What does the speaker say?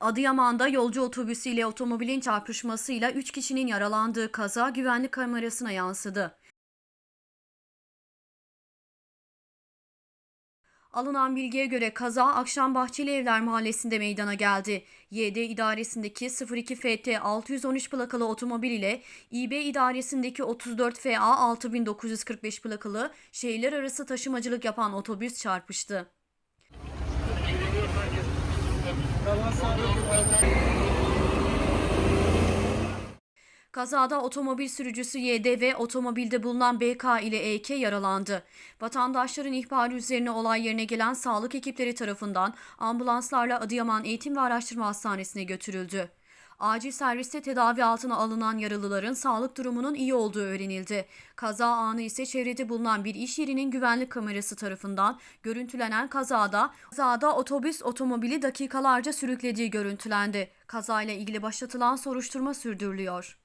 Adıyaman'da yolcu otobüsüyle otomobilin çarpışmasıyla 3 kişinin yaralandığı kaza güvenlik kamerasına yansıdı. Alınan bilgiye göre kaza akşam Bahçeli Evler Mahallesi'nde meydana geldi. YD idaresindeki 02 FT 613 plakalı otomobil ile İB idaresindeki 34 FA 6945 plakalı şehirler arası taşımacılık yapan otobüs çarpıştı. Kazada otomobil sürücüsü YD ve otomobilde bulunan BK ile EK yaralandı. Vatandaşların ihbarı üzerine olay yerine gelen sağlık ekipleri tarafından ambulanslarla Adıyaman Eğitim ve Araştırma Hastanesi'ne götürüldü. Acil serviste tedavi altına alınan yaralıların sağlık durumunun iyi olduğu öğrenildi. Kaza anı ise çevrede bulunan bir iş yerinin güvenlik kamerası tarafından görüntülenen kazada, kazada otobüs otomobili dakikalarca sürüklediği görüntülendi. Kazayla ilgili başlatılan soruşturma sürdürülüyor.